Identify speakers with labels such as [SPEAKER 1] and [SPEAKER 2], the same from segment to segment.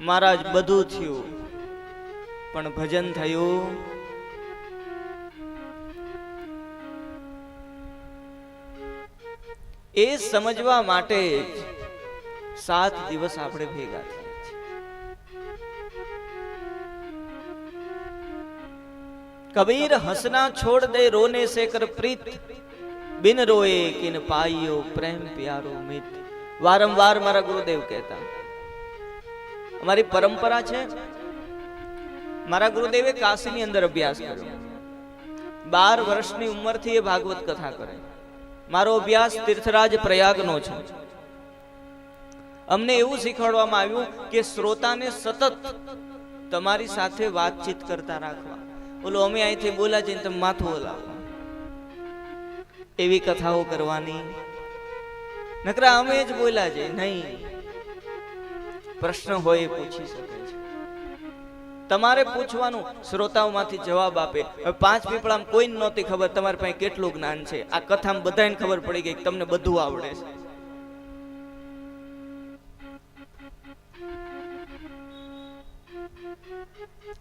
[SPEAKER 1] મહારાજ, બધું થયું. પણ ભજન થયું. એ સમજવા માટે સાત દિવસ આપણે ભેગા થયા કબીર હસના છોડ દે રોને સે કર પ્રીત. બિન રોએ કિન પાઈયો પ્રેમ પ્યારો મિત. વારંવાર મારા ગુરુદેવ કહેતા. અમારી પરંપરા છે. મારા ગુરુદેવે કાશીની અંદર અભ્યાસ કર્યો. બાર વર્ષની ઉંમરથી એ ભાગવત કથા કરે. મારો અભ્યાસ તીર્થરાજ પ્રયાગનો છે. અમને એવું શીખવાડવામાં આવ્યું કે શ્રોતાને સતત તમારી સાથે વાતચીત કરતા રાખવા. ઓલો અમે અહીંથી બોલા જઈને તમે માથું હલાવો. એવી કથાઓ કરવાની. નકરા અમે જ બોલ્યા છે નહીં. પ્રશ્ન હોય એ પૂછી શકે છે. તમારે પૂછવાનું શ્રોતાઓમાંથી જવાબ આપે. હવે પાંચ પીપળામાં કોઈ નહોતી ખબર તમારી પાસે કેટલું જ્ઞાન છે. આ કથામાં બધાને ખબર પડી ગઈ તમને બધું આવડે છે.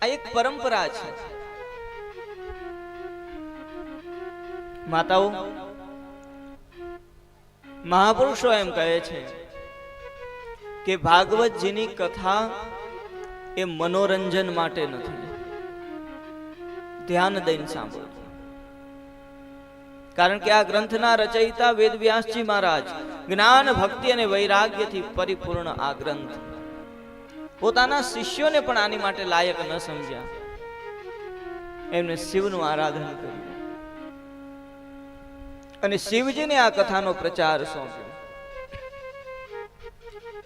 [SPEAKER 1] આ એક પરંપરા છે. માતાઓ, મહાપુરુષો એમ કહે છે કે ભાગવતજીની કથા એ મનોરંજન માટે નથી. ધ્યાન દઈને સાંભળો કારણ કે આ ગ્રંથના રચયિતા વેદવ્યાસજી મહારાજ જ્ઞાન, ભક્તિ અને વૈરાગ્યથી પરિપૂર્ણ આ ગ્રંથ. પોતાના શિષ્યોને પણ આની માટે લાયક ન સમજ્યા. એમને શિવનું આરાધન કર્યું. અને શિવજીને આ કથાનો પ્રચાર સોંપ્યો.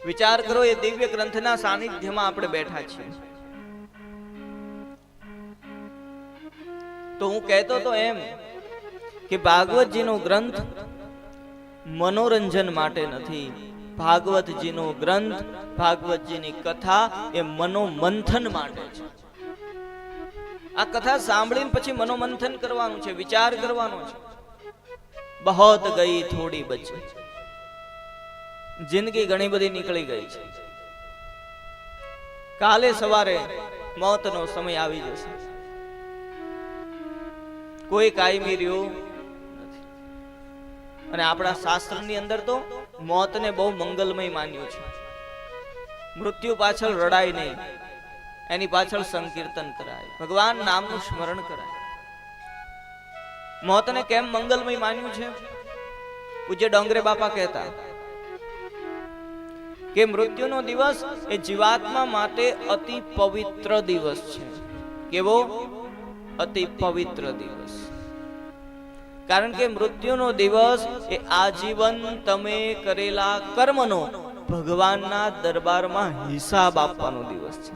[SPEAKER 1] વિચાર કરો, એ દિવ્ય ગ્રંથના સાનિધ્યમાં આપણે બેઠા છીએ. તો હું કહેતો તો એમ કે ભાગવતજીનો ગ્રંથ મનોરંજન માટે નથી. ભાગવતજીનો ગ્રંથ, ભાગવતજીની કથા એ મનોમંથન માટે છે. આ કથા સાંભળીને પછી મનોમંથન કરવાનું છે, વિચાર કરવાનો છે. બહોત ગઈ થોડી બચી. જિંદગી ઘણી બધી નીકળી ગઈ છે. કાલે સવારે મોતનો સમય આવી જશે. કોઈ કાયમી રહ્યું અને આપણા શાસ્ત્રની અંદર તો મોતને બહુ મંગલમય માન્યું છે. મૃત્યુ પાછળ રડાય નહીં. એની પાછળ સંકીર્તન કરાય. ભગવાન નામનું સ્મરણ કરાય. મોતને કેમ મંગલમય માન્યું છે? પૂજ્ય ડોંગરે બાપા કહેતા કે મૃત્યુનો દિવસ એ જીવાત્મા માટે અતિ પવિત્ર દિવસ છે. કેવો? અતિ પવિત્ર દિવસ. કારણ કે મૃત્યુનો દિવસ એ આજીવન તમે કરેલા કર્મનો ભગવાનના દરબારમાં હિસાબ આપવાનો દિવસ છે.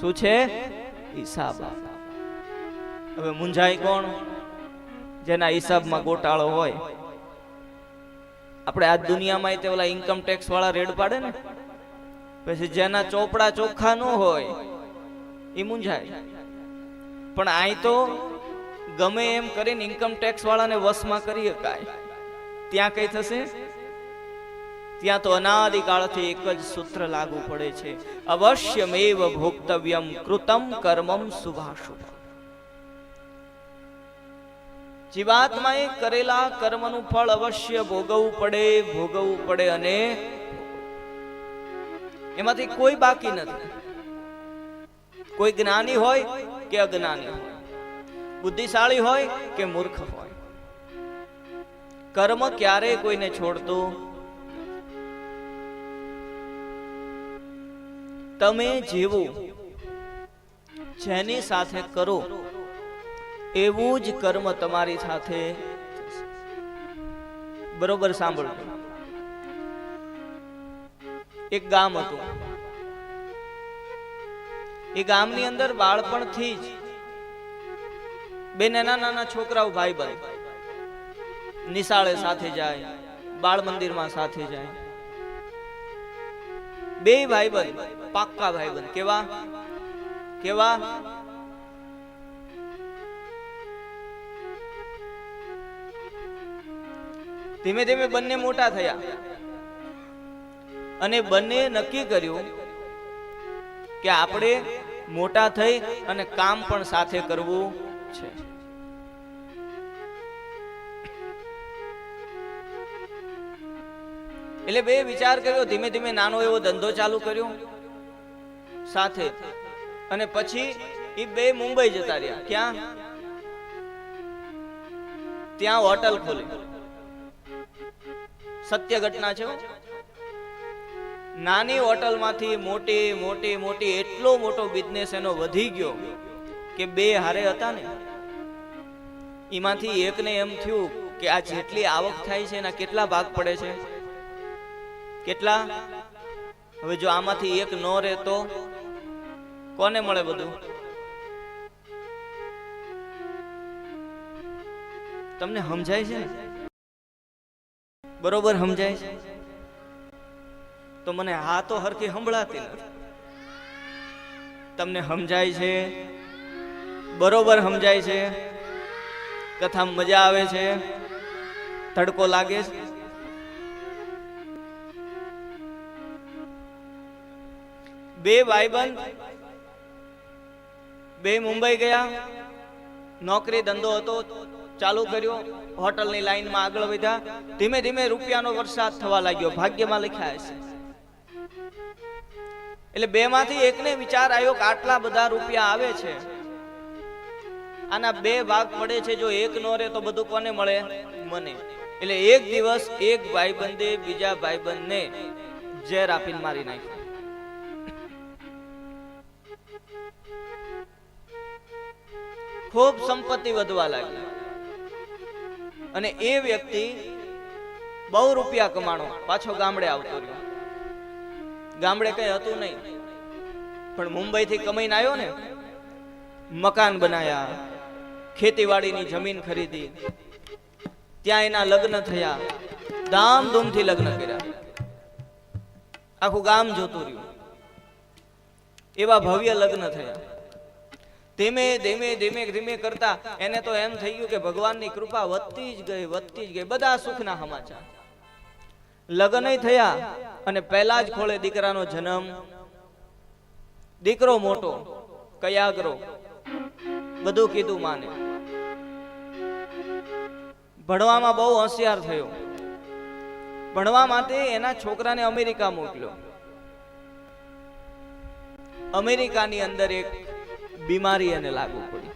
[SPEAKER 1] શું છે? હિસાબ. હવે મુંજાય કોણ? જેના હિસાબમાં ગોટાળો હોય. આપણે આ દુનિયામાં તે ઓલા ઇન્કમ ટેક્સ વાળા રેડ પાડે ને? પછી જેના ચોપડા ચોખ્ખા ન હોય એ મૂંઝાય. પણ અહીં તો ગમે એમ કરીને ઇન્કમ ટેક્સ વાળાને વશમાં કરી શકાય. ત્યાં કઈ થશે? ત્યાં તો અનાદિકાળથી એક જ સૂત્ર લાગુ પડે છે. અવશ્યમેવ ભોક્તવ્યમ કૃતમ કર્મમ શુભાશુભ જીવાત્માએ કરેલા કર્મનું ફળ અવશ્ય ભોગવવું પડે ભોગવવું પડે અને એમાંથી કોઈ બાકી નથી. કોઈ જ્ઞાની હોય કે અજ્ઞાની હોય. બુદ્ધિશાળી હોય કે મૂર્ખ હોય. કર્મ ક્યારેય કોઈને છોડતું? તમે જેવું, જેની સાથે કરો. એવું જ કર્મ તમારી સાથે. બરોબર સાંભળો. એક ગામ હતું. એ ગામની અંદર બાળપણથી જ બે નાના નાના છોકરાઓ ભાઈ ભાઈ નિશાળે સાથે જાય, બાળ મંદિરમાં સાથે જાય. બે ભાઈ બંધ પાક્કા ભાઈ બંધ કેવા? કેવા? ધીમે ધીમે બંને મોટા થયા. અને બંને નક્કી કર્યું કે આપણે મોટા થઈ અને કામ પણ સાથે કરવું છે. એટલે બે વિચાર કર્યો, ધીમે ધીમે નાનો એવો ધંધો ચાલુ કર્યો. સાથે અને પછી એ બે મુંબઈ જતા રહ્યા. ક્યાં? ત્યાં હોટલ ખોલી. સત્ય ઘટના છે નાની હોટલમાંથી મોટી મોટી મોટી, એટલો મોટો બિઝનેસ એનો વધી ગયો કે બે હારે હતા ને. એમાંથી એકને એમ થયું કે આ જેટલી આવક થાય છે એના કેટલા ભાગ પડે છે? કેટલા? હવે જો આમાંથી એક ન રહે તો કોને મળે બધું? તમને સમજાય છે ને? બરોબર સમજાય? છે તો મને હા તો હરખી સંભળાતી તમને સમજાય છે? બરોબર સમજાય છે? કથામાં મજા આવે છે? તડકો લાગે છે? બે ભાઈબંધ, બે મુંબઈ ગયા? નોકરી ધંધો હતો, ચાલુ કર્યો, હોટલની લાઈનમાં આગળ વધ્યા. ધીમે ધીમે રૂપિયાનો વરસાદ થવા લાગ્યો, ભાગ્યમાં લખ્યા હશે. એટલે બે માંથી એકને વિચાર આવ્યો કે આટલા બધા રૂપિયા આવે છે. આના બે ભાગ પડે છે, જો એક નો રહે તો બધું કોને મળે? મને. એટલે એક દિવસ એક ભાઈબંધે બીજા ભાઈબંધને ઝેર આપીને મારી નાખ્યો. ખૂબ સંપત્તિ વધવા લાગી. અને એ વ્યક્તિ બહુ રૂપિયા કમાણો પાછો ગામડે આવતો રહ્યો. ગામડે કઈ હતું નહીં. પણ મુંબઈ થી કમાઈને આવ્યો ને, મકાન બનાયા, ખેતીવાડીની જમીન ખરીદી, ત્યાં એના લગ્ન થયા, ધામધૂમથી લગ્ન કર્યા. આખું ગામ જોતું રહ્યું. એવા ભવ્ય લગ્ન થયા. ધીમે ધીમે ધીમે ધીમે કરતા એને તો એમ થઈ ગયું કે ભગવાનની કૃપા વધતી જ ગઈ, વધતી જ ગઈ. બધા સુખના સમાચાર. લગ્ન થયા અને પહેલા જ ખોળે દીકરાનો જન્મ. દીકરો મોટો, કયાગરો. બધું કીધું માને. ભણવામાં બહુ હોશિયાર થયો. ભણવા માટે એના છોકરાને અમેરિકા મોકલ્યો. અમેરિકાની અંદર એક બીમારી એને લાગુ પડી.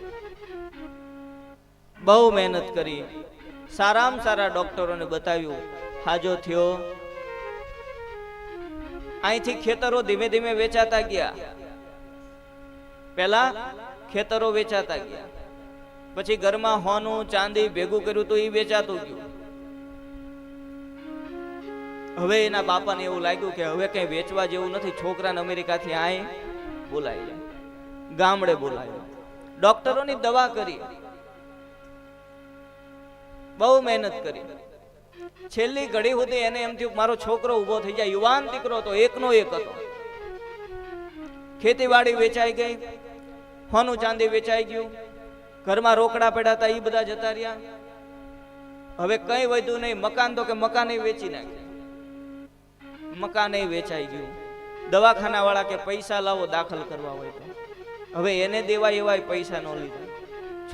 [SPEAKER 1] બહુ મહેનત કરી. સારામાં સારા ડોક્ટરોને બતાવ્યું, હાજો થયો. અહીંથી ખેતરો ધીમે ધીમે વેચાતા ગયા. પેલા ખેતરો વેચાતા ગયા. પછી ઘરમાં હોનું, ચાંદી ભેગું કર્યું તો એ વેચાતું ગયું. હવે એના બાપાને એવું લાગ્યું કે હવે કઈ વેચવા જેવું નથી. છોકરાને અમેરિકાથી આય બોલાવી લે. ગામડે બોલાવ્યો ડોક્ટરોની દવા કરી. બહુ મહેનત કરી. છેલ્લી ઘડી સુધી એને એમ થયું, મારો છોકરો ઊભો થઈ જાય. યુવાન દીકરો હતો એકનો એક હતો. ખેતીવાડી વેચાઈ ગઈ. હોનું ચાંદી વેચાઈ ગયું. ઘરમાં રોકડા પડ્યા હતા એ બધા જતા રહ્યા. હવે કઈ વધ્યું નહીં, મકાન તો કે મકાન વેચી નાખ્યું. મકાન વેચાઈ ગયું. દવાખાના વાળા કે પૈસા લાવો, દાખલ કરવા હોય તો. હવે એને દેવા એવા પૈસા ન લીધા.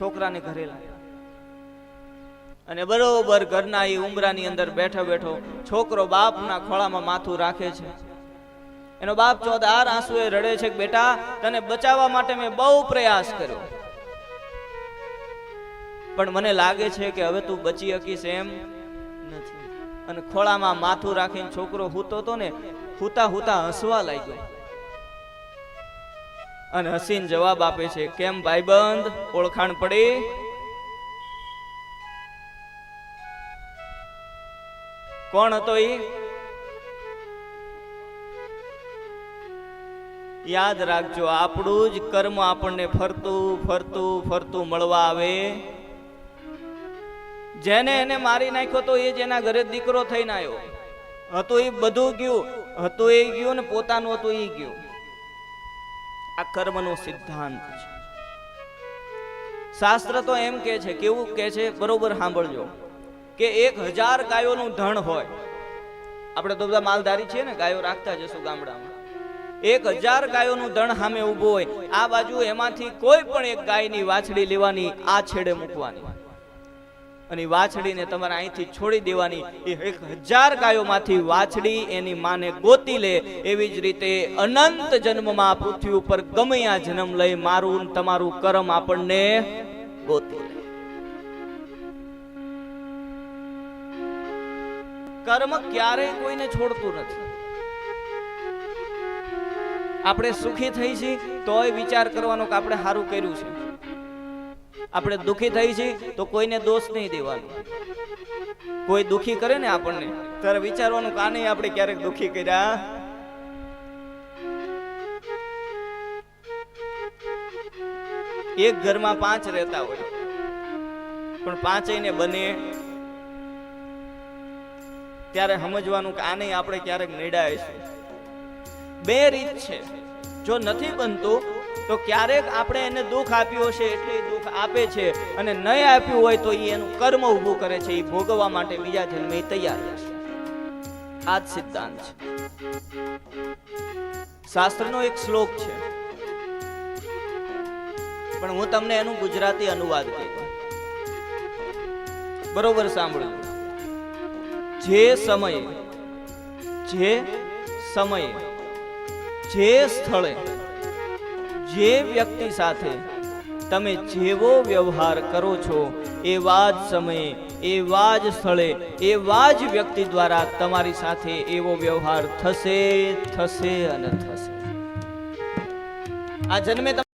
[SPEAKER 1] છોકરાને ઘરે લાવ્યા. અને બરોબર ઘરના એ ઉમરાની અંદર બેઠો બેઠો છોકરો બાપના ખોળામાં માથું રાખે છે. એનો બાપ ચોદાર આંસુએ રડે છે કે બેટા, તને બચાવવા માટે મેં બહુ પ્રયાસ કર્યો. પણ મને લાગે છે કે હવે તું બચી શકીશ એમ નથી. અને ખોળામાં માથું રાખીને છોકરો હૂતો તો ને, હૂતા હૂતા હસવા લાગ્યો. અને હસીને જવાબ આપે છે. કેમ ભાઈબંધ? ઓળખાણ પડી. કોણ હતો ઈ? યાદ રાખજો, આપણું જ કર્મ આપણને ફરતું ફરતું ફરતું મળવા આવે. જેને એને મારી નાખ્યો તો એ જ એના ઘરે દીકરો થઈને આવ્યો. હતું એ બધું ગયું. હતું એ ગયું ને પોતાનું હતું એ ગયું. આ કર્મનો સિદ્ધાંત છે. શાસ્ત્ર તો એમ કે છે, કેવું કે છે, બરોબર સાંભળજો, કે એક હજાર ગાયોનું ધણ હોય, આપણે તો બધા માલધારી છીએ ને, ગાયો રાખતા જશું ગામડામાં. એક હજાર ગાયોનું ધણ સામે ઊભું હોય, આ બાજુ એમાંથી કોઈ પણ એક ગાયની વાછડી લેવાની, આ છેડે મૂકવાની. અને વાછડીને તમારે અહીંથી છોડી દેવાની. એક હજાર ગાયોમાંથી વાછડી એની માને ગોતી લે. એવી જ રીતે અનંત જન્મમાં પૃથ્વી ઉપર ગમે આ જન્મ લઈ મારું તમારું કર્મ આપણને ગોતી લે. કર્મ ક્યારેય કોઈને છોડતું નથી. આપણે સુખી થઈ છીએ તોય વિચાર કરવાનો કે આપણે સારું કર્યું છે. આપણે દુખી થઈ છીએ, તો કોઈને દોષ નહીં દેવાનો. કોઈ દુખી કરે ને આપણને, ત્યારે વિચારવાનું કા નહીં આપણે ક્યારેક દુખી કર્યા? એક ઘરમાં પાંચ રહેતા હોય, પણ પાંચેયને બને. ત્યારે સમજવાનું કે આને આપણે ક્યારેક નિડાઈશું. બે રીત છે. જો નથી બનતું તો ક્યારેક આપણે એને દુઃખ આપ્યું હશે એટલે એ દુઃખ આપે છે. અને નહીં આપ્યું હોય તો એ એનું કર્મ ઊભું કરે છે. એ ભોગવવા માટે બીજા જન્મે તૈયાર રહેશે આ જ સિદ્ધાંત છે. શાસ્ત્રનો એક શ્લોક છે. પણ હું તમને એનું ગુજરાતી અનુવાદ કહી બરોબર સાંભળ્યું જે સમયે જે સમયે, જે સ્થળે જે વ્યક્તિ સાથે તમે જેવો વ્યવહાર કરો છો, એવા જ સમયે, એવા જ સ્થળે, એવા જ વ્યક્તિ દ્વારા તમારી સાથે એવો વ્યવહાર થશે થશે અને થશે. આ જન્મે